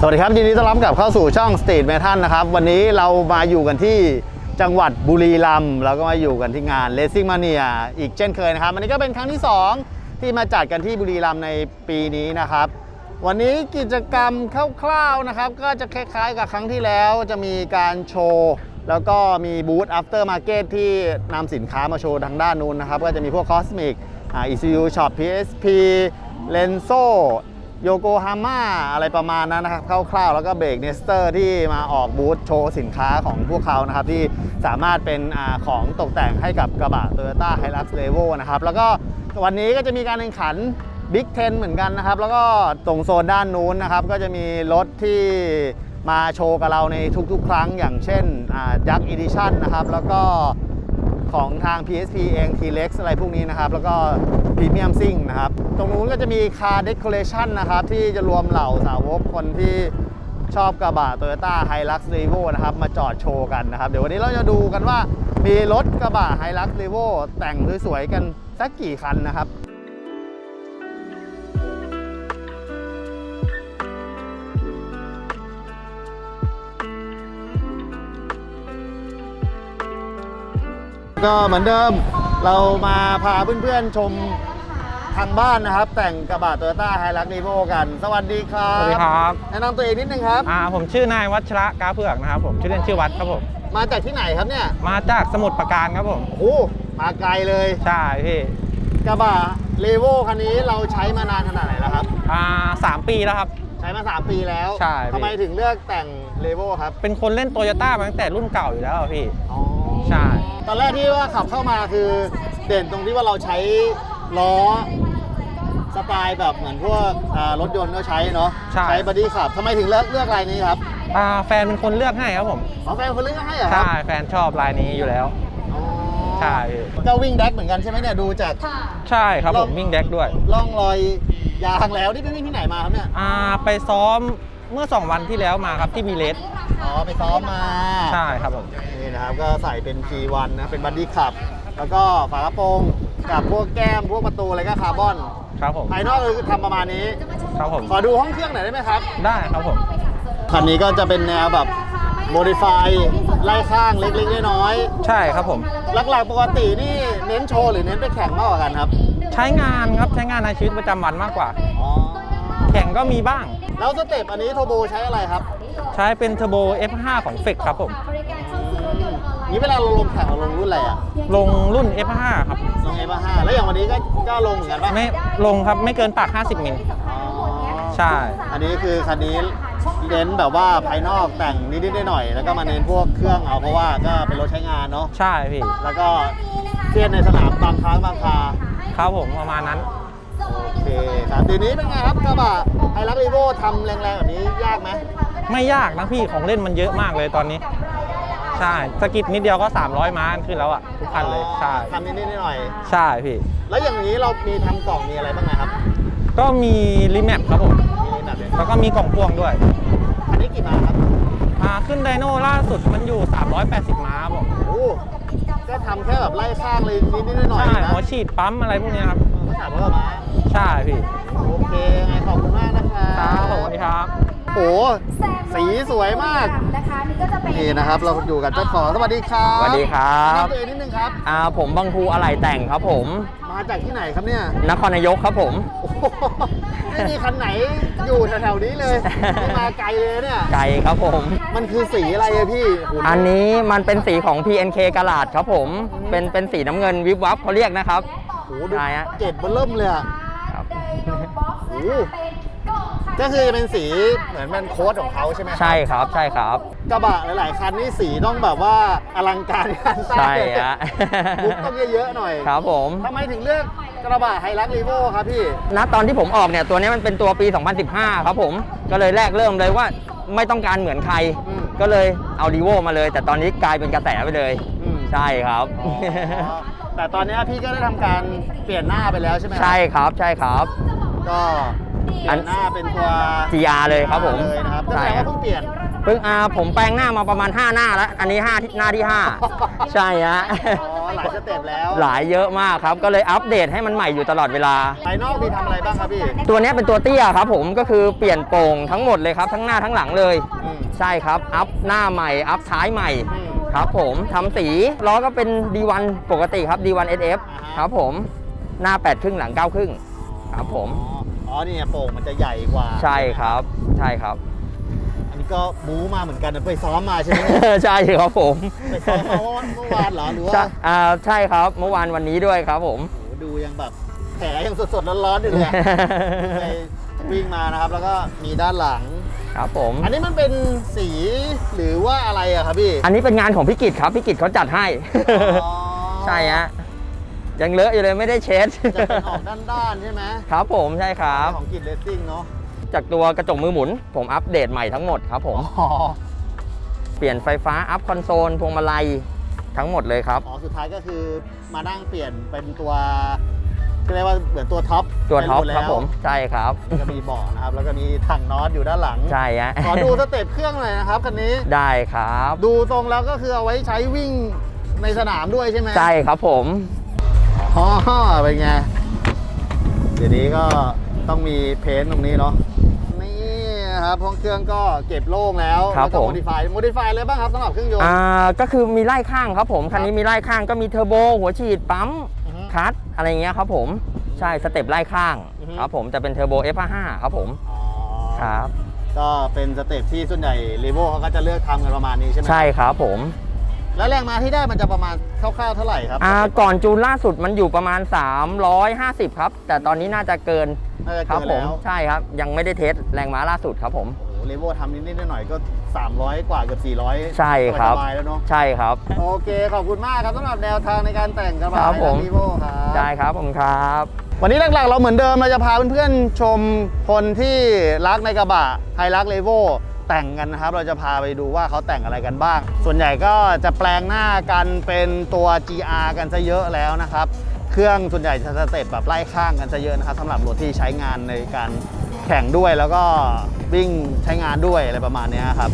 สวัสดีครับยินดีต้อนรับกลับเข้าสู่ช่อง Street Metal นะครับ วันนี้เรามาอยู่กันที่จังหวัดบุรีรัมย์แล้วก็มาอยู่กันที่งาน Racing Mania อีกเช่นเคยนะครับ อันนี้ก็เป็นครั้งที่ 2 ที่มาจัดกันที่บุรีรัมย์ในปีนี้นะครับ วันนี้กิจกรรมคร่าวๆนะครับ ก็จะคล้ายๆกับครั้งที่แล้วจะมีการโชว์ แล้วก็มีบูธ after market ที่นำสินค้ามาโชว์ทางด้านนู้นนะครับ ก็จะมีพวก Cosmic อ่า ECU Shop PSP Lenso โยโกฮาม่าอะไรประมาณนั้นนะครับคร่าวๆ แล้วก็เบรกเนสเตอร์ที่มาออกบูธโชว์สินค้าของพวกเขานะครับ ที่สามารถเป็นอของตกแต่งให้กับกระบะ Toyota Hilux Revo นะครับ แล้วก็วันนี้ก็จะมีการแข่งขัน Big Ten เหมือนกันนะครับ แล้วก็ตรงโซนด้านนู้นนะครับ ก็จะมีรถที่มาโชว์กับเราในทุกๆ ครั้ง อย่างเช่นยักษ์อีดิชั่นนะครับ แล้วก็ของทาง PSP เอง T-Rex อะไรพวกนี้นะครับ แล้วก็ Premium s i n g นะครับ ตรงนู้นก็จะมี Car Decoration นะครับ ที่จะรวมเหล่าสาวกคนที่ชอบกระบะ Toyota Hilux Revo นะครับ มาจอดโชว์กันนะครับ เดี๋ยววันนี้เราจะดูกันว่ามีรถกระบะ Hilux Revo แต่งสวยๆกันสักกี่คันนะครับ ก็เหมือนเดิมเรามาพาเพื่อนๆชมทางบ้านนะครับ แต่งกระบะโตโยต้าไฮรักรีโวกัน สวัสดีครับสวัสดีครับแนะนำตัวเองนิดนึงครับอ่าผมชื่อนายวัชระกาเผือกนะครับผมชื่อเล่นชื่อวัดครับผมมาจากที่ไหนครับเนี่ยมาจากสมุทรปราการครับผมโอ้โหมาไกลเลยใช่พี่กระบะรีโวคันนี้เราใช้มานานขนาดไหนแล้วครับอ่าสามปีแล้วครับใช้มา 3 ปีแล้วใช่พี่ทำไมถึงเลือกแต่งรีโวครับ เป็นคนเล่นโตโยต้ามาตั้งแต่รุ่นเก่าอยู่แล้วอะพี่ อ๋อ ใช่ ตอนแรกที่ว่าขับเข้ามาคือเด่นตรงที่ว่าเราใช้ล้อสไตล์แบบเหมือนพวกอ่ารถยนต์ก็ใช้เนาะใช่ใช้บอดี้ขับทำไมถึงเลือกเลือกลายนี้ครับอ่าแฟนเป็นคนเลือกให้ครับผม อ๋อแฟนคนเลือกให้เหรอครับใช่แฟนชอบลายนี้อยู่แล้ว อ๋อใช่พี่ก็วิ่งแดกเหมือนกันใช่ไหมเนี่ยดูจาก ใช่ครับลผองมวิ่งแดกด้วย ร่องรอยยางแล้วนี่ไปวิ่งที่ไหนมาครับเนี่ยอ่าไปซ้อม เมื่อ 2 วันที่แล้วมาครับที่มีเลสอ๋อไปซ้อมมาใช่ครับผมนี่นะครับก็ใส่เป็น P1 นะเป็นบัดดี้ขับ แล้วก็ฝากระโปรงกับพวกแก้มพวกประตูอะไรก็คาร์บอนครับผมภายนอกคือทำประมาณนี้ ครับผมขอดูห้องเครื่องหน่อยได้ไหมครับ ได้ครับผมคันนี้ก็จะเป็นแนวแบบโมดิฟายไล่ข้างเล็กๆน้อยใช่ครับผมๆหลักๆปกตินี่เน้นโชว์หรือเน้นไปแข่งมากกว่ากันครับ ใช้งานครับใช้งานในชีวิตประจำวันมากกว่าอ๋อแข่งก็มีบ้าง แล้วสเต็ปอันนี้โทโบใช้อะไรครับ ใช้เป็นเทอร์โบ F5 ของเฟกครับผม นี่เวลาเราลงแข่งเราลงรุ่นอะไรอะลงรุ่น F5 ครับ ลงเอฟห้าแล้วอย่างวันนี้ก็ก็ลงเหมือนกันปะไม่ลงครับไม่เกินปาก 50 มิล อ๋อใช่ อันนี้คือคันนี้เน้นแบบว่าภายนอกแต่งนิดๆหน่อยๆแล้วก็มาเน้นพวกเครื่องเอาเพราะว่าก็เป็นรถใช้งานเนาะ ใช่พี่ แล้วก็เทียนในสนามบางครั้งบางครา ครับผมประมาณนั้นโอ เคครับทีนี้เป็นไงครับกระบะไฮรักรีโวทำแรงๆแบบนี้ยากไหมไม่ยากนะพี่ของเล่นมันเยอะมากเลยตอนนี้ ใช่สกิดนิดเดียวก็ 300 ม้าขึ้นแล้วอะทุกคันเลยใช่ทำนิดๆหน่อยใช่พี่ๆแล้วอย่างนี้เรามีทำกล่องมีอะไรบ้างไหมครับ ก็มีรีแมปครับผมมีแบบนี้แล้วก็มีกล่องพ่วงด้วย อันนี้กี่ม้าครับอ่าขึ้นไดโน่ล่าสุดมันอยู่ 380 ม้าผมโอ้ก็ทำแค่แบบไล่ข้างเลยนิดๆหน่อยใช่ๆนะหัวฉีดปั๊มอะไรพวกเนี้ยครับก็ถามว่าม้า ใช่พี่โอเคยังไงขอบคุณมากนะครับครับผมสวัสดีครับ โอ้สีสวยมากนะคะนี่ก็จะเป็นนี่นะครับ เราอยู่กับเจ้าของสวัสดีครับสวัสดีครับแนะนำตัวเองนิดนึงครับอ่าผมบางภูอะไหล่แต่งครับผม มาจากที่ไหนครับเนี่ยนครนายกครับผมโอ้โหไม่มีคันไหนอยู่แถวๆนี้เลยนี่มาไกลเลยเนี่ยไก่ครับผม มันคือสีอะไรอะพี่โโหอันนี้มันเป็นสีของ PNK กลาดครับผม เป็นเป็นสีน้ำเงินวิบวับเขาเรียกนะครับโอ้โหดูได้ฮะเกล็ดเบอร์เริ่มเลยอะ ครับโอ้โหก็คือเป็นสีเหมือนเป็นโค้ดของเขาใช่ไหมครับใช่ครับใช่ครับ กระบะหลาย ๆ คันนี่สีต้องแบบว่าอลังการงานสร้างใช่ฮะบุ๊กต้องเยอะ ๆ หน่อยครับผม ทำไมถึงเลือกกระบะไฮรักรีโวครับพี่ ณตอนที่ผมออกเนี่ยตัวนี้มันเป็นตัวปี 2015 ครับผม ก็เลยแรกเริ่มเลยว่าไม่ต้องการเหมือนใคร อืม ก็เลยเอารีโวมาเลย แต่ตอนนี้กลายเป็นกระแสไปเลย อืมใช่ครับ อ๋อแต่ตอนนี้พี่ก็ได้ทำการเปลี่ยนหน้าไปแล้วใช่ไหมครับ ใช่ครับ ใช่ครับ ก็เปลี่ยนหน้าเป็นตัว GR เลยครับผมเลยนะครับก็แสใช่ดงครัว่าบเพิ่งเปลี่ยน เพิ่งอ่าผมแปลงหน้ามาประมาณ 5 หน้าแล้ว อันนี้5ที่หน้าที่ 5 ใช่ฮะ อ๋อ หลายสเต็ปแล้ว หลายเยอะมากครับ ก็เลยอัปเดตให้มันใหม่อยู่ตลอดเวลา ภายนอกพี่ทำอะไรบ้างครับพี่ ตัวเนี้ยเป็นตัวเตี้ยครับผมก็คือเปลี่ยนโป่งทั้งหมดเลยครับ ทั้งหน้าทั้งหลังเลย อืม ใช่ครับ อัพหน้าใหม่ อัพท้ายใหม่ อืม ครับผมทำสีล้อก็เป็น D1 ปกติครับ D1 SF อ่าฮะ ครับผมหน้า8ครึ่งหลัง9ครึ่ง ครับผม อ๋ออ๋อนี่ไงโป่งมันจะใหญ่กว่าใช่ครับ ใช่ครับ อันนี้ก็บู๊มาเหมือนกันนะไปซ้อมมาใช่ไหม ใช่ครับผมไปซ้อมมาเมื่อวานเหรอหรือว่า ใช่อ่าใช่ครับ เมื่อวานวันนี้ด้วยครับผม โอ้โหดูยังแบบแผลยังสดๆร้อนๆอยู่เลยอะ ไปวิ่งมานะครับ แล้วก็มีด้านหลัง ครับผม อันนี้มันเป็นสีหรือว่าอะไรอะครับพี่อันนี้เป็นงานของพี่กิตครับพี่กิตเขาจัดให้ อ๋อใช่ฮะ ยังเลอะอยู่เลยไม่ได้เช็ด จะเป็นออกด้านๆใช่ไหมครับผมใช่ครับ ของกิจเลสซิ่งเนาะจากตัวกระจกมือหมุน ผมอัปเดตใหม่ทั้งหมดครับผม อ๋อเปลี่ยนไฟฟ้าอัพคอนโซลพวงมาลัยทั้งหมดเลยครับ อ๋อสุดท้ายก็คือมานั่งเปลี่ยนเป็นตัวเรียกว่าเหมือนตัวท็อปตัวท็อปไปหมดครับแล้วผมใช่ครับ ก็มีเบาะนะครับ แล้วก็มีถังน็อตอยู่ด้านหลัง ใช่ฮะขอดูสเต็ปเครื่องหน่อยนะครับคันนี้ ได้ครับ ดูทรงแล้วก็คือเอาไว้ใช้วิ่งในสนามด้วยใช่ไหม ใช่ครับผม อ๋อเป็นไงเดี๋ยวนี้ก็ต้องมีเพ้นท์ตรงนี้เนาะนี่นะครับห้องเครื่องก็เก็บโล่งแล้วครับแล้วก็ผมโมดิฟายโมดิฟายอะไรบ้างครับสำหรับเครื่องยนต์อ่าก็คือมีไล่ข้างครับผมคันนี้มีไล่ข้างก็มีเทอร์โบหัวฉีดปั๊มอือฮึคลัตช์อะไรเงี้ยครับผมใช่สเต็ปไล่ข้างอือฮึครับผมจะเป็นเทอร์โบ F55 ครับผมอ๋อครับก็เป็นสเต็ปที่ส่วนใหญ่รีโวเขาก็จะเลือกทำกันประมาณนี้ใช่ไหมใช่ครับผม แล้วแรงมาที่ได้มันจะประมาณคร่าวๆเท่าไหร่ครับอ่าก่อนจูนล่าสุดมันอยู่ประมาณ 350 ครับ แต่ตอนนี้น่าจะเกินน่าจะครัเกินผมแล้วใช่ครับ ยังไม่ได้เทสแรงม้าล่าสุดครับผม โอ้โหรีโวทำนิดๆหน่อยๆก็ 300 กว่าเกือบ400ใช่ครับ สบายๆแล้วเนาะใช่ครับ โอเคขอบคุณมากครับสำหรับแนวทางในการแต่งกระบะครับผมรีโวครับ ได้ครับผมครับ วันนี้หลักๆเราเหมือนเดิมเราจะพาเพื่อนๆชมคนที่รักในกระบะไฮรักเลโว แต่งกันนะครับ เราจะพาไปดูว่าเขาแต่งอะไรกันบ้าง ส่วนใหญ่ก็จะแปลงหน้ากันเป็นตัว GR กันซะเยอะแล้วนะครับ เครื่องส่วนใหญ่จะสเต็ปแบบไล่ข้างกันซะเยอะนะครับสำหรับรถที่ใช้งานในการแข่งด้วยแล้วก็วิ่งใช้งานด้วยอะไรประมาณเนี้ยครับ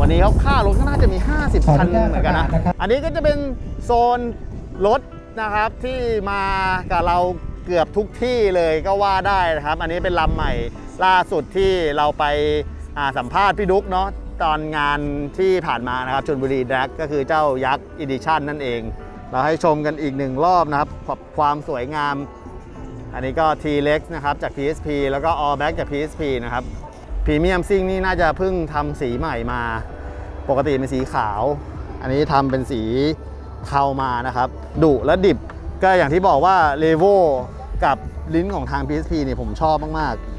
วันนี้เขาค่ารถก็น่าจะมี 50 คันเหมือนกันนะ อันนี้ก็จะเป็นโซนรถนะครับที่มากับเราเกือบทุกที่เลยก็ว่าได้นะครับ อันนี้เป็นลำใหม่ล่าสุดที่เราไปอ่า สัมภาษณ์พี่ดุ๊กเนาะตอนงานที่ผ่านมานะครับชนบุรีแดกก็คือเจ้ายักษ์อีดิชั่นนั่นเอง เราให้ชมกันอีกหนึ่งรอบนะครับความสวยงาม อันนี้ก็ T-Rex นะครับจาก PSP แล้วก็ All Black จาก PSP นะครับพรีเมียมซิ่งนี่น่าจะเพิ่งทำสีใหม่มา ปกติเป็นสีขาว อันนี้ทำเป็นสีเทามานะครับดุและดิบก็อย่างที่บอกว่าเลโวกับลิ้นของทาง PSP นี่ผมชอบมากๆ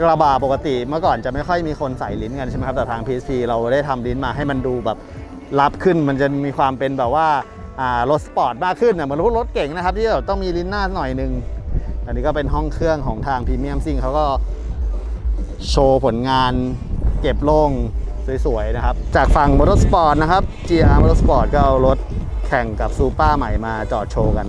กระบะปกติเมื่อก่อนจะไม่ค่อยมีคนใส่ลิ้นกันใช่ไหมครับแต่ทาง PSP เราได้ทำลิ้นมาให้มันดูแบบรับขึ้นมันจะมีความเป็นแบบว่ารถสปอร์ตมากขึ้นนะเหมือนพวกรถเก่งนะครับ ที่แบบต้องมีลิ้นหน้าหน่อยหนึง อันนี้ก็เป็นห้องเครื่องของทางพรีเมียมซิ่งเขาก็โชว์ผลงานเก็บโล่งสวยๆนะครับ จากฝั่งมอเตอร์สปอร์ตนะครับ GR Motorsport ก็เอารถแข่งกับซูเปอร์ใหม่มาจอดโชว์กัน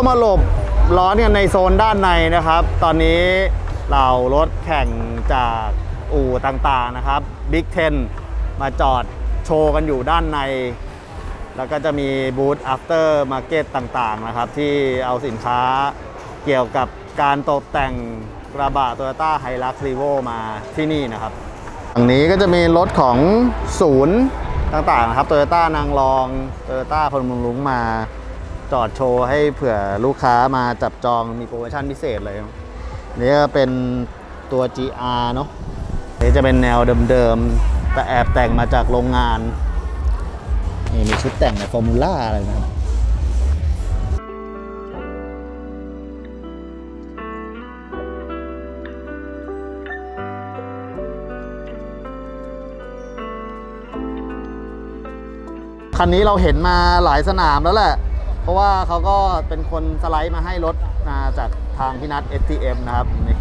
ามาหลบล้อเนี่ยในโซนด้านในนะครับ ตอนนี้เรารถแข่งจากอู่ต่างๆนะครับ Big Ten มาจอดโชว์กันอยู่ด้านใน แล้วก็จะมีบูธ after market ต่างๆนะครับ ที่เอาสินค้าเกี่ยวกับการตกแต่งกระบะ Toyota Hilux Revo มาที่นี่นะครับฝั่งนี้ก็จะมีรถของศูนย์ต่างๆนะครับ Toyota นางรอง Toyota พลมืองลุงมา จอดโชว์ให้เผื่อลูกค้ามาจับจองมีโปรโมชั่นพิเศษเลยนี่ก็เป็นตัว GR เนาะนี่จะเป็นแนวเดิมๆ แต่แอบแต่งมาจากโรงงาน นี่มีชุดแต่งในฟอร์มูล่าอะไรนะครับคันนี้เราเห็นมาหลายสนามแล้วแหละ ราะว่าเขาก็เป็นคนสไลด์มาให้รถมาจากทางพี่นัท STM นะครับนี่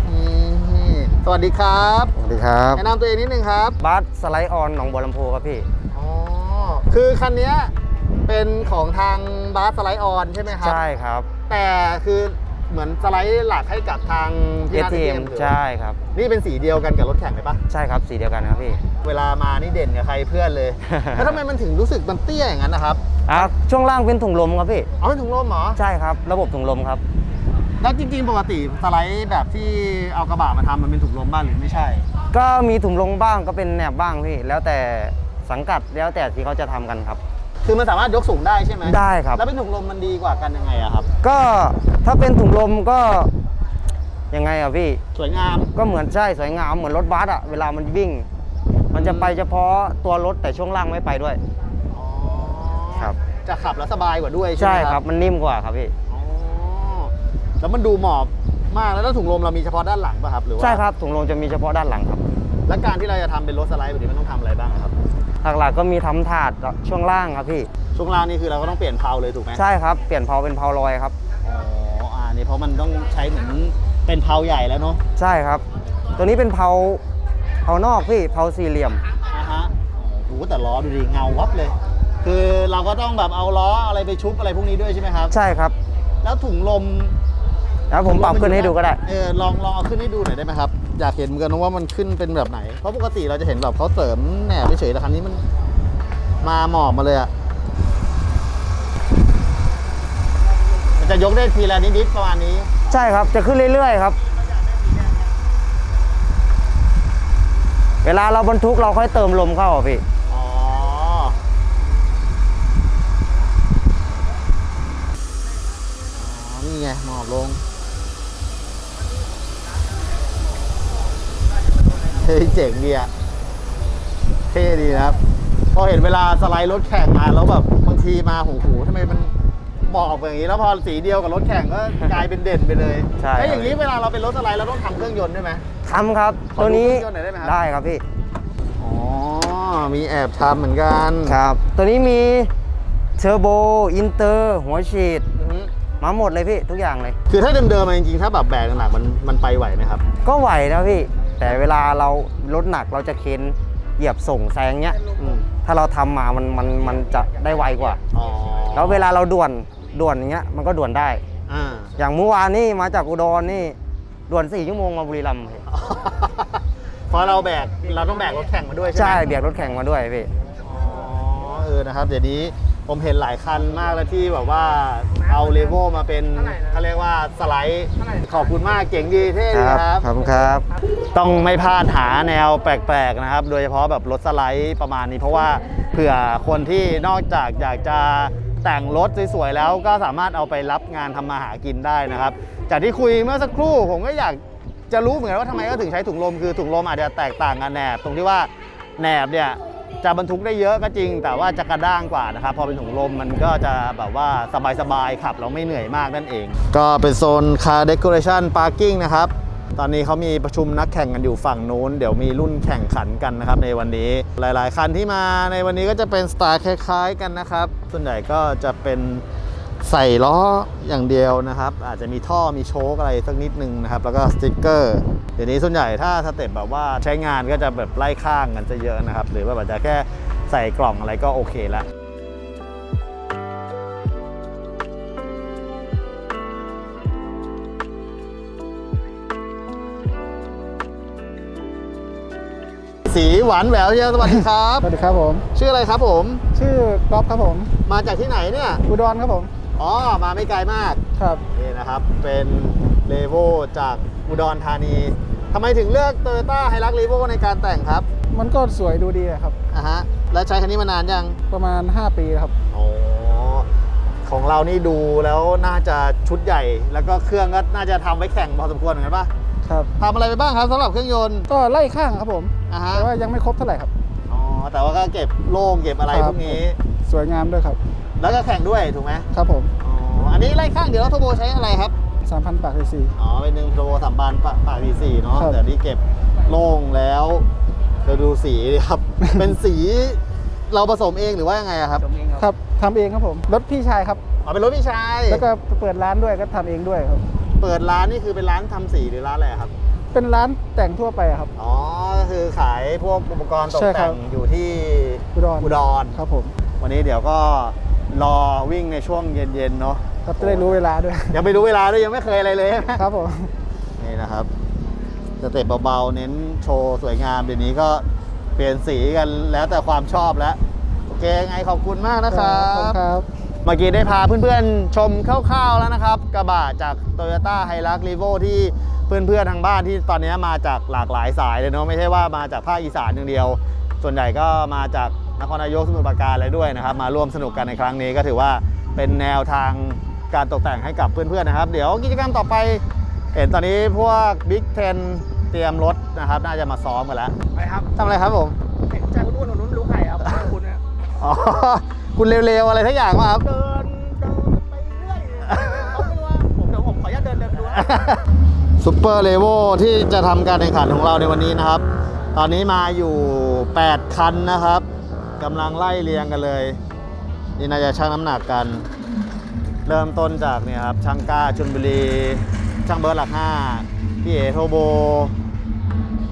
สวัสดีครับสวัสดีครับแนะนำตัวเองนิดนึงครับบัสสไลด์ออนหนองบัวลำพูครับพี่อ๋อคือคันเนี้ยเป็นของทางบาสสไลด์ออนใช่ไหมครับ ใช่ครับ แต่คือ เหมือนสไลด์หลักให้กับทางพี่นัท ATM ใช่ครับ นี่เป็นสีเดียวกันกับรถแข่งเลยปะใช่ครับสีเดียวกันครับพี่ เวลามานี่เด่นกับใครเพื่อนเลย แล้วทำไมมันถึงรู้สึกมันเตี้ยอย่างนั้นนะครับอะช่วงล่างเป็นถุงลมครับพี่เอาเป็นถุงลมเหรอใช่ครับ ระบบถุงลมครับแล้วจริงๆ ปกติสไลด์แบบที่เอากระบะมาทำมันเป็นถุงลมบ้างหรือไม่ใช่ ก็มีถุงลมบ้างก็เป็นแหนบบ้างพี่แล้วแต่สังกัดแล้วแต่ที่เขาจะทำกันครับ คือมันสามารถยกสูงได้ใช่ไหมได้ครับ แล้วเป็นถุงลมมันดีกว่ากันยังไงอะครับ ก็ถ้าเป็นถุงลมก็ยังไงอะพี่สวยงามก็เหมือนใช่สวยงามเหมือนรถบัสอะเวลามันวิ่ง มันจะไปเฉพาะตัวรถแต่ช่วงล่างไม่ไปด้วยอ๋อครับ จะขับแล้วสบายกว่าด้วยใช่ใช่ไหมครับมันนิ่มกว่าครับพี่อ๋อแล้วมันดูหมอบมากแล้วแล้วถุงลมเรามีเฉพาะด้านหลังป่ะครับหรือว่าใช่ครับถุงลมจะมีเฉพาะด้านหลังครับ แล้วการที่เราจะทำเป็นรถสไลด์แบบนี้มันต้องทำอะไรบ้างครับ หลักๆก็มีทำถาดช่วงล่างครับพี่ ช่วงล่างนี่คือเราก็ต้องเปลี่ยนเพลาเลยถูกไหมใช่ครับเปลี่ยนเพลาเป็นเพลาลอยครับอ๋ออ่านี่เพราะมันต้องใช้เหมือนเป็นเพลาใหญ่แล้วเนาะใช่ครับ ตัวนี้เป็นเพลาเพลานอกพี่เพลาสี่เหลี่ยมอ่าฮะโอ้โหแต่ล้อดูดิเงาวับเลย คือเราก็ต้องแบบเอาล้ออะไรไปชุบอะไรพวกนี้ด้วยใช่ไหมครับ ใช่ครับ แล้วถุงลมแล้วผมปรับขึ้นให้ดูก็ได้เออลองลองเอาขึ้นให้ดูหน่อยได้ไหมครับ อยากเห็นเหมือนกันว่ามันขึ้นเป็นแบบไหน เพราะปกติเราจะเห็นแบบเขาเสริมแหนบเฉยๆแต่ครั้นี้มันมาหมอบมาเลยอะมันจะยกได้ทีละนิดๆประมาณนี้ ใช่ครับจะขึ้นเรื่อยๆครับ เวลาเราบรรทุกเราค่อยเติมลมเข้าอะพี่อ๋อ อ๋อ นี่ไงหมอบลง ฮ้ยเจ๋งดีอะเท่ดีนะครับ พอเห็นเวลาสไลด์รถแข่งมาแล้วแบบบางทีมาโอ้โหทำไมมันหมอบอย่างนี้แล้วพอสีเดียวกับรถแข่งก็กลายเป็นเด่นไปเลยใช่แล้วอย่างครับนี้เวลาเราเป็นรถสไลด์เราต้องทำเครื่องยนต์ด้วยไหม ทำครับ ขอดูตัวนี้เครื่องยนต์หน่อยได้ไหมครับ ได้ครับพี่ อ๋อ มีแอบทำเหมือนกันครับ ตัวนี้มีเทอร์โบ อินเตอร์ หัวฉีด อือฮึมาหมดเลยพี่ ทุกอย่างเลย คือถ้าเดิมๆมาจริงๆถ้าแบบแบกหนักๆมันมันไปไหวไหมครับ ก็ไหวนะพี่ แต่เวลาเรารถหนักเราจะเค้นเหยียบส่งแซงเนี้ยอืมถ้าเราทำมามันมันมันจะได้ไวกว่า อ๋อแล้วเวลาเราด่วนด่วนอย่างเงี้ยมันก็ด่วนได้ อ่า อย่างเมื่อวานนี่มาจากอุดรนี่ด่วน4ชั่วโมงมาบุรีรัมย์พี่เพราะเราแบกเราต้องแบกรถแข่งมาด้วยใช่ไหมใช่เบียดรถแข่งมาด้วยพี่ อ๋อเออนะครับ เดี๋ยวนี้ ผมเห็นหลายคันมากแล้วที่แบบว่าเอาเลโวมาเป็นเขาเรียกว่าสไลด์ ขอบคุณมากเจ๋งดีเท่ดีครับ ขอบคุณครับ ต้องไม่พลาดหาแนวแปลกๆนะครับ โดยเฉพาะแบบรถสไลด์ประมาณนี้ เพราะว่าเผื่อคนที่นอกจากอยากจะแต่งรถสวยๆแล้วก็สามารถเอาไปรับงานทำมาหากินได้นะครับ จากที่คุยเมื่อสักครู่ผมก็อยากจะรู้เหมือนกันว่าทำไมก็ถึงใช้ถุงลมคือถุงลมอาจจะแตกต่างกันแหนบตรงที่ว่าแหนบเนี่ย จะบรรทุกได้เยอะก็จริง แต่ว่าจะกระด้างกว่านะครับพอเป็นถุงลมมันก็จะแบบว่าสบายๆขับเราไม่เหนื่อยมากนั่นเอง ก็เป็นโซนคาร์เดคอเรชันพาร์กิ่งนะครับตอนนี้เขามีประชุมนักแข่งกันอยู่ฝั่งนู้น เดี๋ยวมีรุ่นแข่งขันกันนะครับในวันนี้หลาย ๆ คันที่มาในวันนี้ก็จะเป็นสไตล์คล้าย ๆ กันนะครับ ส่วนใหญ่ก็จะเป็น ใส่ล้ออย่างเดียวนะครับ อาจจะมีท่อมีโชคอะไรสักนิดนึงนะครับ แล้วก็สติกเกอร์เดี๋ยวนี้ส่วนใหญ่ถ้าสเต็ปแบบว่าใช้งานก็จะแบบไล่ข้างกันจะเยอะนะครับ หรือว่าแบบจะแค่ใส่กล่องอะไรก็โอเคแล้วสีหวานแหววเชียวสวัสดีครับ สวัสดีครับผม ชื่ออะไรครับผม ชื่อก๊อฟครับผม มาจากที่ไหนเนี่ย อุดรครับผม อ๋อ มาไม่ไกลมาก ครับ นี่นะครับ เป็นเลโวจากอุดรธานีทำไมถึงเลือก t o y ยต้าไฮรักเลโวในการแต่งครับ มันก็สวยดูดีอะครับ อะฮะ แล้วใช้คันนี้มานานยัง ประมาณ 5 ปีแล้วครับ อ๋อ ของเรานี่ดูแล้วน่าจะชุดใหญ่ แล้วก็เครื่องก็น่าจะทำไว้แข่งพอสมควรเหมือนกันปะครับ ทำอะไรไปบ้างครับสำหรับเครื่องยนต์ ก็ไล่ข้างครับผม อะฮะ แต่ว่ายังไม่ครบเท่าไหร่ครับ อ๋อ แต่ว่าก็เก็บโล่งเก็บอะไรคพรับวกนี้ สวยงามด้วยครับ แล้วก็แข่งด้วยถูกไหมครับผมอ๋ออันนี้ไล่ข้างเดี๋ยวเราโทโบใช้อะไรครับ 3,000ปากซีซี อ๋อเป็นหนึ่งโทรสามบานปะปากดีสี่เนาะครับ แต่นี่เก็บโล่งแล้วเราดูสีดิครับ เป็นสีเราผสมเองหรือว่ายังไงอะครับครับทำเองครับผม รถพี่ชายครับ อ๋อเป็นรถพี่ชายแล้วก็เปิดร้านด้วยก็ทำเองด้วยครับ เปิดร้านนี่คือเป็นร้านทำสีหรือร้านอะไรครับเป็นร้านแต่งทั่วไปอะครับ อ๋อก็คือขายพวกอุปกรณ์ตกใช่ครัแต่บงอยู่ที่อุดร อุดร ครับผม วันนี้เดี๋ยวก็ รอวิ่งในช่วงเย็นๆเนาะครับจะได้รู้เวลาด้วย ยังไม่รู้เวลาด้วยยังไม่เคยอะไรเลยใช่ไหมครับผมนี่นะครับสเต็ปเบาๆเน้นโชว์สวยงามเดี๋ยวนี้ก็เปลี่ยนสีกันแล้วแต่ความชอบแล้วโอเคไงขอบคุณมากนะครัขอบคุณบครับเมื่อกี้ได้พาเพื่อนๆชมคร่าวๆแล้วนะครับ กระบะจาก Toyota h i l u x r e v o ที่เพื่อนๆทางบ้านที่ตอนนี้มาจากหลากหลายสายเลยเนาะไม่ใช่ว่ามาจากภาคอีสานอย่างเดียว ส่วนใหญ่ก็มาจาก นครนายกสมุทรปราการอะไรด้วยนะครับ มาร่วมสนุกกันในครั้งนี้ก็ถือว่าเป็นแนวทางการตกแต่งให้กับเพื่อนๆนะครับ เดี๋ยวกิจกรรมต่อไปเห็นตอนนี้พวก Big Ten เตรียมรถนะครับ น่าจะมาซ้อมกันแล้วไปครับทำอะไรครับผมใจคุณอ้วนหนุนรู้ใครครับคุณนะอ๋อคุณเร็วๆอะไรทักอย่างมาครับเดินเดินไปเรื่อยเขาไม่รู้ว่าผมเดี๋ยวผมขออนุญาตเดินเดินดูนะซูเปอร์เลเวลที่จะทำการแข่งขันของเราในวันนี้นะครับ ตอนนี้มาอยู่ 8 คันนะครับ กำลังไล่เรียงกันเลย นี่น่าจะชั่งน้ำหนักกัน เริ่มต้นจากเนี่ยครับช่างก้าชุนบุรี ช่างเบิร์ดหลัก5พี่เอโทโบ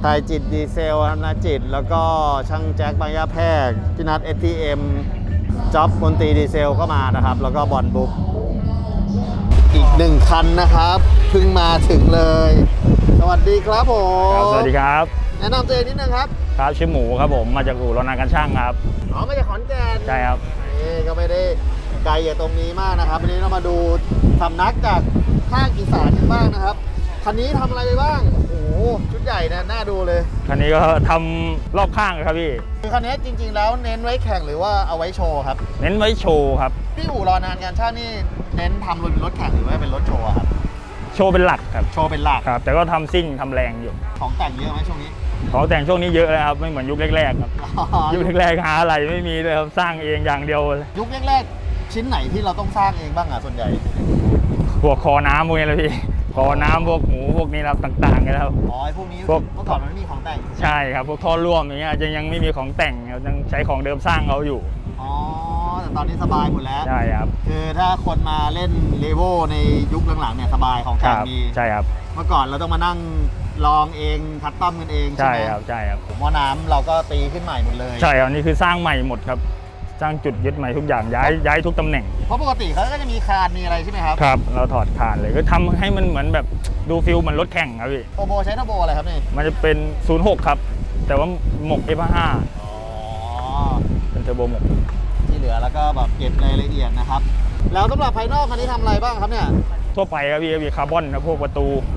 ไทยจิตดีเซลนาจิต แล้วก็ช่างแจ็คบางยาแพกพี่นัทเอทีเอ็มจ็อบมนตีดีเซลก็มานะครับ แล้วก็บอลบุ๊กอีกหนึ่งคันนะครับเพิ่งมาถึงเลย สวัสดีครับผม สวัสดีครับ แนะนำตัวเองนิดนึงครับครับชื่อหมูครับผมมาจากอู่รถนานการช่างครับอ๋อมาจากขอนแก่นใช่ครับนี่ก็ไม่ได้ไกลจากตรงนี้มากนะครับวันนี้เรามาดูสำนักจากภาคอีสานกันบ้างนะครับคันนี้ทำอะไรไปบ้างโอ้โหชุดใหญ่นะน่าดูเลยคันนี้ก็ทำรอบข้างครับพี่คือคันนี้จริง ๆ แล้วเน้นไว้แข่งหรือว่าเอาไว้โชว์ครับ เน้นไว้โชว์ครับพี่อู่รอนานการช่างนี่เน้นทำรถเป็นรถแข่งหรือว่าเป็นรถโชว์อะครับโชว์เป็นหลักครับโชว์เป็นหลักครับ แต่ก็ทำซิ่งทำแรงอยู่ของแต่งเยอะไหมช่วงนี้ ของแต่งช่วงนี้เยอะเลยครับไม่เหมือนยุคแรกๆครับยุคแรกๆหาอะไรไม่มีเลยครับสร้างเองอย่างเดียวเลยยุคแรกๆ ชิ้นไหนที่เราต้องสร้างเองบ้างอะส่วนใหญ่พวกคอน้ำพวกนี้เลยพี่คอน้ำพวกหมูพวกนี้ครับต่างๆกันครับอ๋อไอ้พวกนี้พวกเมื่อก่อนมันไม่มีของแต่งใช่ครับพวกท่อร่วมอย่างเงี้ยยังยังไม่มีของแต่งครับยังใช้ของเดิมสร้างเขาอยู่อ๋อแต่ตอนนี้สบายหมดแล้วใช่ครับคือถ้าคนมาเล่นเลเวลในยุคหลังๆเนี่ยสบายของคแต่งรับมีใช่ครับเมื่อก่อนเราต้องมานั่ง ลองเองคัดต้อมกันเองใช่ใช่ไหมครับใช่ครับผมว่าน้ำเราก็ตีขึ้นใหม่หมดเลยใช่ครับนี่คือสร้างใหม่หมดครับ สร้างจุดยึดใหม่ทุกอย่างย้ายย้ายทุกตำแหน่งเพราะปกติเขาก็จะมีคานมีอะไรใช่ไหมครับครับ เราถอดคานเลยก็ทำให้มันเหมือนแบบดูฟิลเหมือนรถแข่งครับพี่ โอโบใช้ทับโบอะไรครับนี่มันจะเป็น 06 ครับ แต่ว่าหมก F5 อ๋อเป็นเทอร์โบหมก ที่เหลือแล้วก็แบบเก็บรายละเอียดนะครับ แล้วสำหรับภายนอกคันนี้ทำอะไรบ้างครับเนี่ยทั่วไปครับพี่ก็มีคาร์บอนนะพวกประตูอ่า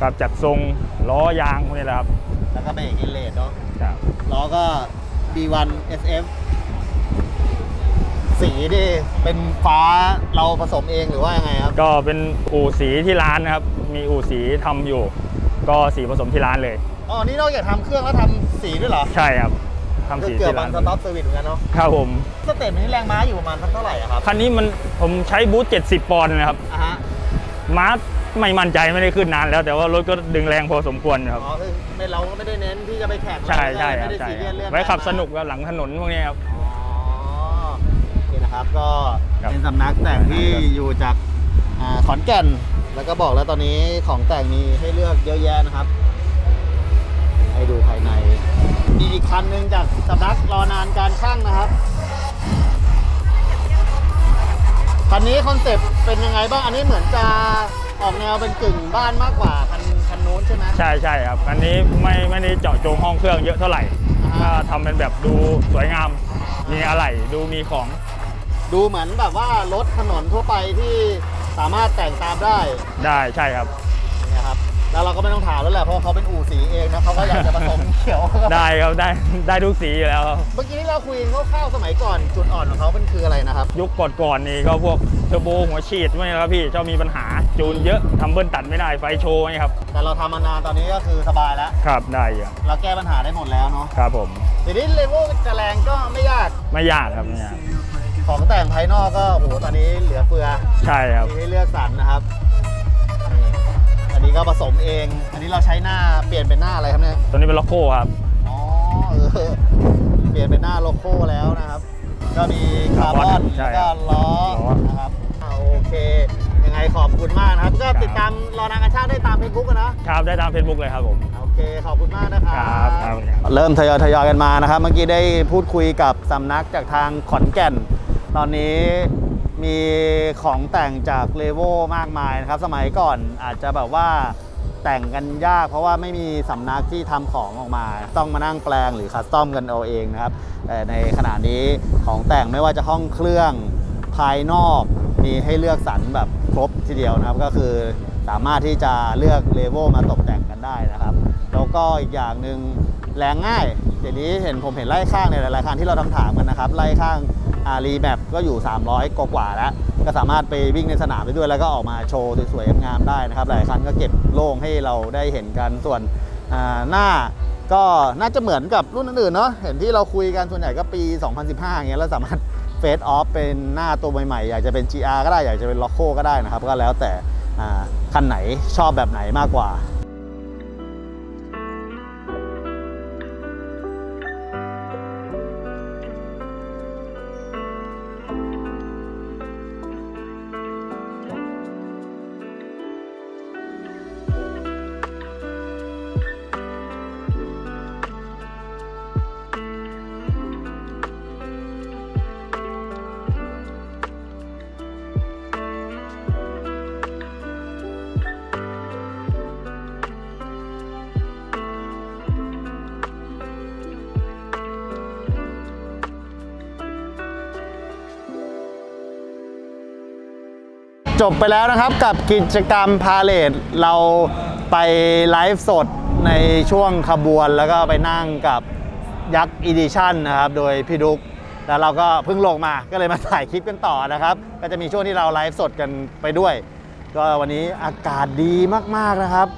กับจัดทรงล้อยางพวกนี้แหละครับ แล้วก็เบรกอินเลดเนาะครับ ล้อก็ B1 SF สีดิเป็นฟ้าเราผสมเองหรือว่ายังไงครับ ก็เป็นอู่สีที่ร้านนะครับ มีอู่สีทำอยู่ ก็สีผสมที่ร้านเลย อ๋อ นี่นอกจากทำเครื่องแล้วทำสีด้วยเหรอใช่ครับทำก็สีเกือบที่มัร้านนสต็อปเซอร์วิสเหมือนกันเนาะ ครับผม สเต็ปนี้แรงม้าอยู่ประมาณสักเท่าไหร่อะครับคันนี้มันผมใช้บูท70 ปอนด์นะครับ อะฮะ ม้า ไม่มั่นใจไม่ได้ขึ้นนานแล้วแต่ว่ารถก็ดึงแรงพอสมควรครับอ๋อคือไม่เราก็ไม่ได้เน้นที่จะไปแข่งใช่ใช่คไม่รับได้ใช่ซีคเรียรัสบเรื่องไว้ขับแรงม้าสนุกกับหลังถนนพวกนี้ครับ อ๋อนี่นะครับก็ครับเป็นสำนักแต่งที่อยู่จากอ่าขอนแก่นแล้วก็บอกแล้วตอนนี้ของแต่งมีให้เลือกเยอะแยะนะครับ ให้ดูภายในมีอีกคันหนึ่งจากสำนักรอนานการช่างนะครับ คันนี้คอนเซปต์เป็นยังไงบ้าง อันนี้เหมือนจะออกแนวเป็นกึ่งบ้านมากกว่าคันคันนู้นใช่ไหม ใช่ใช่ครับอันนี้ไม่ไม่ได้เจาะจงห้องเครื่องเยอะเท่าไหร่อ่าฮะ ถ้าทำเป็นแบบดูสวยงาม มีอะไรดูมีของดูเหมือนแบบว่ารถถนนทั่วไปที่สามารถแต่งตามได้ ได้ใช่ครับนะครับ แล้วเราก็ไม่ต้องถามแล้วแหละเพราะเขาเป็นอู่สีเองนะเขาก็อยากจะผสมเขียว ได้ครับได้ได้ทุกสีอยู่แล้วครับเมื่อกี้ที่เราคุยกันคร่าวๆสมัยก่อนจุดอ่อนของเขาเป็นคืออะไรนะครับ ยุคก่อนๆนี่ก็พวกเทอร์โบหัวฉีดไม่ครับพี่ชอบมีปัญหาจูนเยอะทำเบิ้ลตัดไม่ได้ไฟโชว์นี่ครับแต่เราทำมานานตอนนี้ก็คือสบายแล้วครับได้อยู่เราแก้ปัญหาได้หมดแล้วเนาะครับผมทีนี้เลเวลจะแรงก็ไม่ยากไม่ยากครับไม่ยากของแต่งภายนอกก็โอ้โหตอนนี้เหลือเฟือใช่ครับมีให้เลือกสรรนะครับนี่ อันนี้ก็ผสมเอง อันนี้เราใช้หน้าเปลี่ยนเป็นหน้าอะไรครับเนี่ยตัวนี้เป็นล็อกโก้ครับ อ๋อเออเปลี่ยนเป็นหน้าโลโก้แล้วนะครับ ก็มีคาร์บอนใช่แล้วก็ล้อล้อ นะครับอ่าโอเค ยังไงไงขอบคุณมากนะครับ ก็ติดตามรอนางกาชาติได้ตามเฟซบุ๊กนะครับได้ตามเฟซบุ๊กเลยครับผม โอเคขอบคุณมากนะครั ครับครับ เริ่มทยอยทยอยกันมานะครับ เมื่อกี้ได้พูดคุยกับสำนักจากทางขอนแก่น ตอนนี้ มีของแต่งจากเลโวมากมายนะครับ สมัยก่อนอาจจะแบบว่าแต่งกันยากเพราะว่าไม่มีสำนักที่ทำของออกมา ต้องมานั่งแปลงหรือคัสตอมกันเอาเองนะครับแต่ในขณะนี้ของแต่งไม่ว่าจะห้องเครื่องภายนอกมีให้เลือกสรรแบบครบทีเดียวนะครับ ก็คือสามารถที่จะเลือกเลเวลมาตกแต่งกันได้นะครับ แล้วก็อีกอย่างหนึ่งแรงง่ายเดี๋ยวนี้เห็นผมเห็นไล่ข้างในหลายๆคันที่เราทำถามกันนะครับไล่ข้าง รีแมปก็อยู่ 300 กว่าๆแล้ว ก็สามารถไปวิ่งในสนามได้ด้วยแล้วก็ออกมาโชว์สวยๆงามๆได้นะครับ หลายคันก็เก็บโล่งให้เราได้เห็นกันส่วนหน้าก็น่าจะเหมือนกับรุ่นอื่นๆเนาะเห็นที่เราคุยกันส่วนใหญ่ก็ปี 2015อย่างเงี้ยแล้วสามารถเฟสออฟเป็นหน้าตัวใหม่ๆ อยากจะเป็น GR ก็ได้ อยากจะเป็น Loco ก็ได้นะครับ ก็แล้วแต่คันไหนชอบแบบไหนมากกว่า จบไปแล้วนะครับกับกิจกรรมพาเลทเราไปไลฟ์สดในช่วงขบวนแล้วก็ไปนั่งกับยักษ์อีดิชั่นนะครับ โดยพี่ดุ๊กแล้วเราก็เพิ่งลงมาก็เลยมาถ่ายคลิปกันต่อนะครับ ก็จะมีช่วงที่เราไลฟ์สดกันไปด้วย ก็วันนี้อากาศดีมากๆนะครับ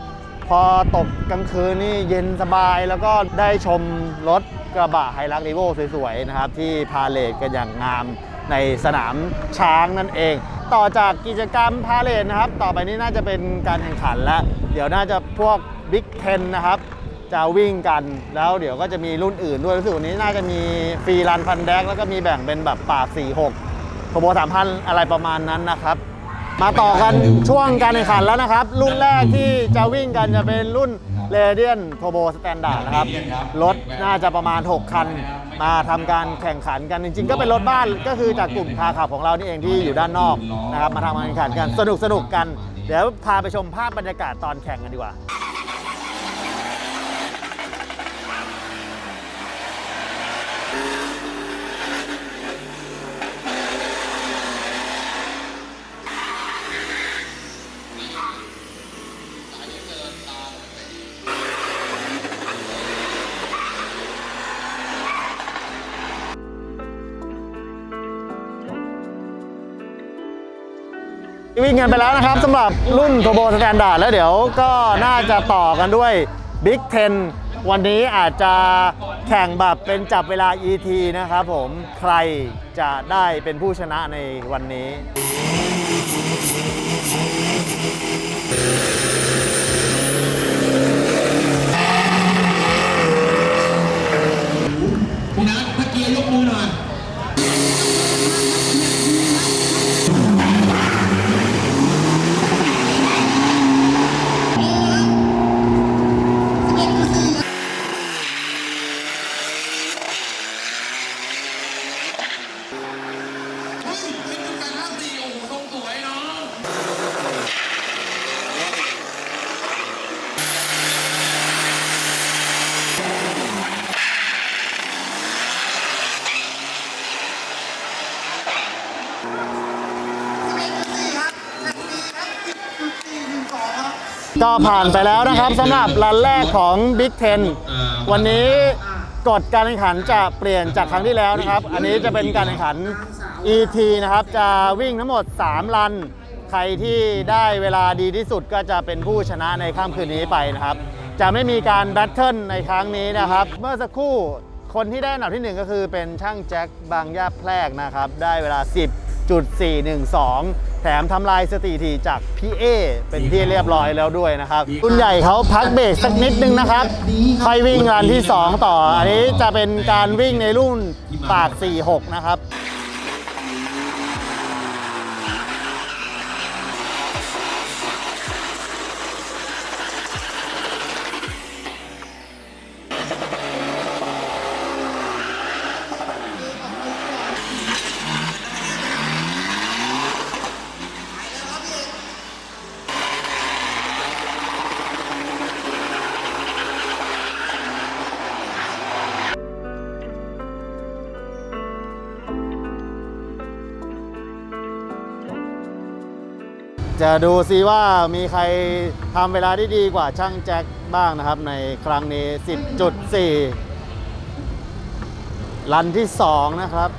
พอตกกลางคืนนี่เย็นสบายแล้วก็ได้ชมรถกระบะไฮรักรีโวสวยๆนะครับ ที่พาเลทกันอย่างงามในสนามช้างนั่นเอง ต่อจากกิจกรรมพาเลทนะครับ ต่อไปนี้น่าจะเป็นการแข่งขันแล้วเดี๋ยวน่าจะพวกบิ๊กเทนนะครับ จะวิ่งกันแล้วเดี๋ยวก็จะมีรุ่นอื่นด้วยรู้สึกวันนี้น่าจะมีฟรีรันฟันแดกแล้วก็มีแบ่งเป็นแบบปาก46โทโบสามพันอะไรประมาณนั้นนะครับ มาต่อกันช่วงการแข่งขันแล้วนะครับ รุ่นแรกที่จะวิ่งกันจะเป็นรุ่นเรเดียนโทโบสแตนดาร์ดนะครับรถน่าจะประมาณ 6 คัน มาทำการแข่งขันกันจริง ๆ ก็เป็นรถบ้านก็คือจากกลุ่มคาขับของเรานี่เองที่อยู่ด้านนอกนะครับมาทำการแข่งขันกันสนุกสนุกๆกัน เดี๋ยวพาไปชมภาพบรรยากาศตอนแข่งกันดีกว่า วิ่งกันไปแล้วนะครับสำหรับรุ่นโทโบสแตนดาร์ดแล้วเดี๋ยวก็น่าจะต่อกันด้วย Big ten วันนี้อาจจะแข่งแบบเป็นจับเวลา ET นะครับผมใครจะได้เป็นผู้ชนะในวันนี้ ก็ผ่านไปแล้วนะครับสำหรับรันแรกของ Big 10วันนี้กฎการแข่งขันจะเปลี่ยนจากครั้งที่แล้วนะครับ อันนี้จะเป็นการแข่งขัน ET นะครับ จะวิ่งทั้งหมด 3 รัน ใครที่ได้เวลาดีที่สุดก็จะเป็นผู้ชนะในค่ำคืนนี้ไปนะครับ จะไม่มีการแบทเทิลในครั้งนี้นะครับ เมื่อสักครู่คนที่ได้อันดับที่ 1 ก็คือเป็นช่างแจ็คบางย่าแพรกนะครับ ได้เวลา 10.412 แถมทำลายสถิติจากพี่เอเป็นที่เรียบร้อยแล้วด้วยนะครับรุ่นใหญ่เขาพักเบรกสักนิดนึงนะครับค่อยวิ่งรันที่ 2 ต่อ อันนี้จะเป็นการวิ่งในรุ่นปาก 46 นะครับ จะดูซิว่ามีใครทำเวลาได้ดีกว่าช่างแจ็คบ้างนะครับ ในครั้งนี้ 10.4 รันที่ 2 นะครับ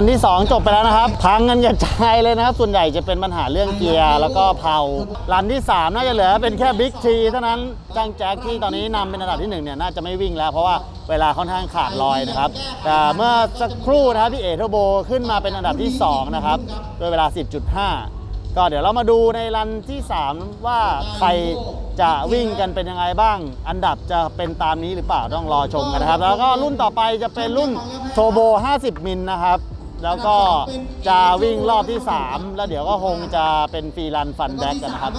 นที่ 2 จบไปแล้วนะครับพังกันกระจายเลยนะครับ ส่วนใหญ่จะเป็นปัญหาเรื่องเกียร์แล้วก็เพลารันที่ 3 น่าจะเหลือเป็นแค่บิ๊กทีเท่านั้นจ้างแจ็คที่ตอนนี้นำเป็นอันดับที่1เนี่ยน่าจะไม่วิ่งแล้วเพราะว่าเวลาค่อนข้างขาดลอยนะครับแต่เมื่อสักครู่นะครับพี่เอเทอร์โบขึ้นมาเป็นอันดับที่ 2 นะครับด้วยเวลา 10.5ก็เดี๋ยวเรามาดูในรันที่ 3 ว่าใครจะวิ่งกันเป็นยังไงบ้าง อันดับจะเป็นตามนี้หรือเปล่าต้องรอชมกันนะครับ แล้วก็รุ่นต่อไปจะเป็นรุ่นโทโบ 50 มิลนะครับ แล้วก็จะวิ่งรอบที่ 3 แล้วเดี๋ยวก็คงจะเป็นฟรีรันฟันแบ็กกันนะครับ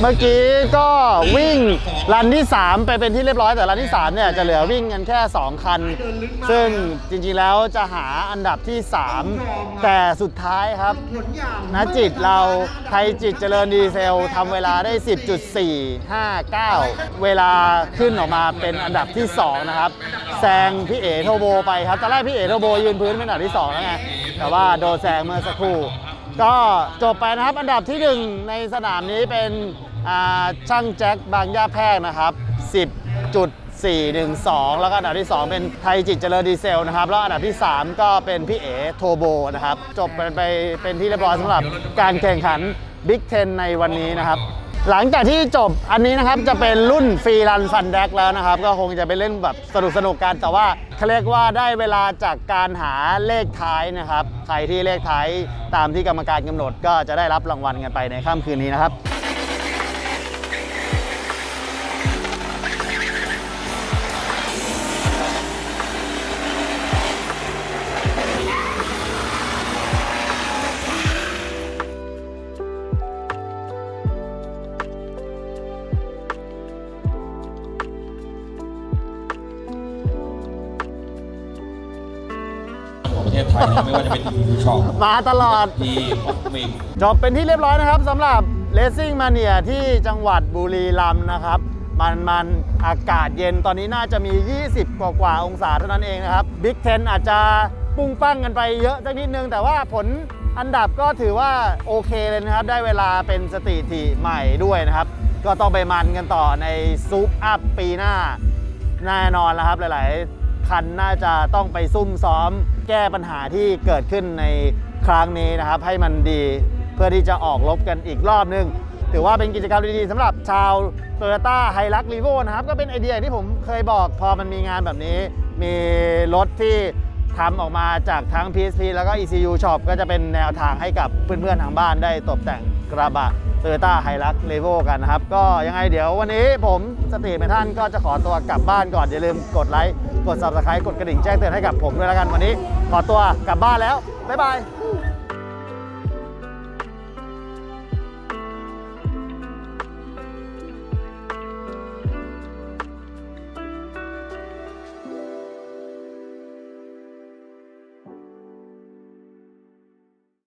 เมื่อกี้ก็วิ่งรันที่ 3 ไปเป็นที่เรียบร้อยแต่รันที่3เนี่ยจะเหลือวิ่งกันแค่ 2 คัน ซึ่งจริงๆแล้วจะหาอันดับที่ 3 แต่สุดท้ายครับนะจิตเราไทยจิตเจริญดีเซลทำเวลาได้ 10.459 เวลาขึ้นออกมาเป็นอันดับที่ 2 นะครับแซงพี่เอโทโบไปครับตอนแรกพี่เอโทโบยืนพื้นเป็นอันดับที่2แล้วไงแต่ว่าโดนแซงเมื่อสักครู่ก็จบไปนะครับอันดับที่ 1 ในสนามนี้เป็นอ่า ช่างแจ็คบางย่าแพรกนะครับ 10.412 แล้วก็อันดับที่ 2 เป็นไทยจิตเจริญดีเซลนะครับ แล้วอันดับที่ 3 ก็เป็นพี่เอ๋โทโบนะครับ จบไปเป็นที่เรียบร้อยสำหรับการแข่งขันบิ๊กเทนในวันนี้นะครับหลังจากที่จบอันนี้นะครับจะเป็นรุ่นฟรีรันฟันแดกแล้วนะครับ ก็คงจะไปเล่นแบบสนุกสนุกกันแต่ว่าเขาเรียกว่าได้เวลาจากการหาเลขท้ายนะครับ ใครที่เลขท้ายตามที่กรรมการกำหนด ก็จะได้รับรางวัลกันไปในค่ำคืนนี้นะครับ มาตลอด ที่ฮอกมิง จบเป็นที่เรียบร้อยนะครับสำหรับ Racing Mania ที่จังหวัดบุรีรัมย์นะครับ มันมันอากาศเย็นตอนนี้น่าจะมี 20 กว่ากว่าองศาเท่านั้นเองนะครับ Big Ten อาจจะปุ้งปั้งกันไปเยอะสักนิดนึง แต่ว่าผลอันดับก็ถือว่าโอเคเลยนะครับ ได้เวลาเป็นสถิติใหม่ด้วยนะครับ ก็ต้องไปมันกันต่อในซูปอัพปีหน้า แน่นอนแล้วครับหลาย ๆ คันน่าจะต้องไปซุ่มซ้อมแก้ปัญหาที่เกิดขึ้นใน ครั้งนี้นะครับให้มันดีเพื่อที่จะออกรบกันอีกรอบนึง ถือว่าเป็นกิจกรรมดีๆสำหรับชาว t o y ยต้าไฮรักรีโวนะครับ ก็เป็นไอเดียที่ผมเคยบอกพอมันมีงานแบบนี้ มีรถที่ทำออกมาจากทั้ง PSP แล้วก็ ECU Shop ก็จะเป็นแนวทางให้กับเพื่อนๆทางบ้านได้ตกแต่งกระบะโตโยต้าไฮรักเลโวกันนะครับ ก็ยังไงเดี๋ยววันนี้ผมสตีทเมท่านก็จะขอตัวกลับบ้านก่อน อย่าลืมกดไลค์ กด subscribe กดกระดิ่งแจ้งเตือนให้กับผมด้วยแล้วกันวันนี้ ขอตัวกลับบ้านแล้ว บ๊ายบาย